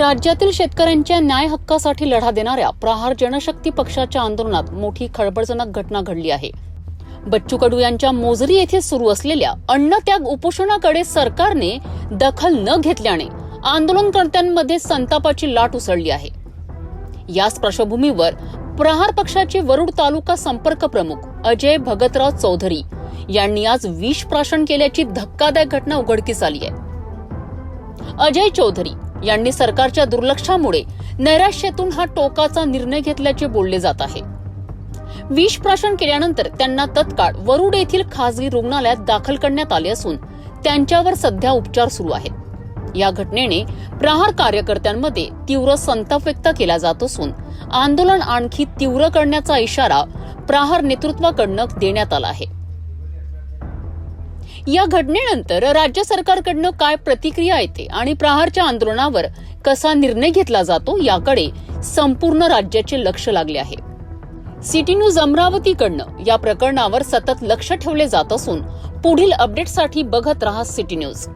राज्यातील शेतकऱ्यांच्या न्याय हक्कासाठी लढा देणाऱ्या प्रहार जनशक्ती पक्षाच्या आंदोलनात मोठी खळबळजनक घटना घडली आहे. बच्चू कडू यांच्या मोजरी येथे सुरू असलेल्या अन्नत्याग उपोषणाकडे सरकारने दखल न घेतल्याने आंदोलनकर्त्यांमध्ये संतापाची लाट उसळली आहे. याच पार्श्वभूमीवर प्रहार पक्षाचे वरुड तालुका संपर्क प्रमुख अजय भगतराव चौधरी यांनी आज विष प्राशन केल्याची धक्कादायक घटना उघडकीस आली आहे. अजय चौधरी यांनी सरकारच्या दुर्लक्षामुळे नैराश्यातून हा टोकाचा निर्णय घेतल्याचे बोलले जात आहे. विष प्राशन केल्यानंतर त्यांना तत्काळ वरुड येथील खासगी रुग्णालयात दाखल करण्यात आले असून त्यांच्यावर सध्या उपचार सुरू आहेत. या घटनेने प्रहार कार्यकर्त्यांमध्ये तीव्र संताप व्यक्त केला जात असून आंदोलन आणखी तीव्र करण्याचा इशारा प्रहार नेतृत्वाकडनं देण्यात आला आहे. या घटनेनंतर राज्य सरकारकडनं काय प्रतिक्रिया येते आणि प्रहारच्या आंदोलनावर कसा निर्णय घेतला जातो याकडे संपूर्ण राज्याचे लक्ष लागले आहे. सिटी न्यूज अमरावतीकडनं या प्रकरणावर सतत लक्ष ठेवले जात असून पुढील अपडेटसाठी बघत रहा सिटी न्यूज.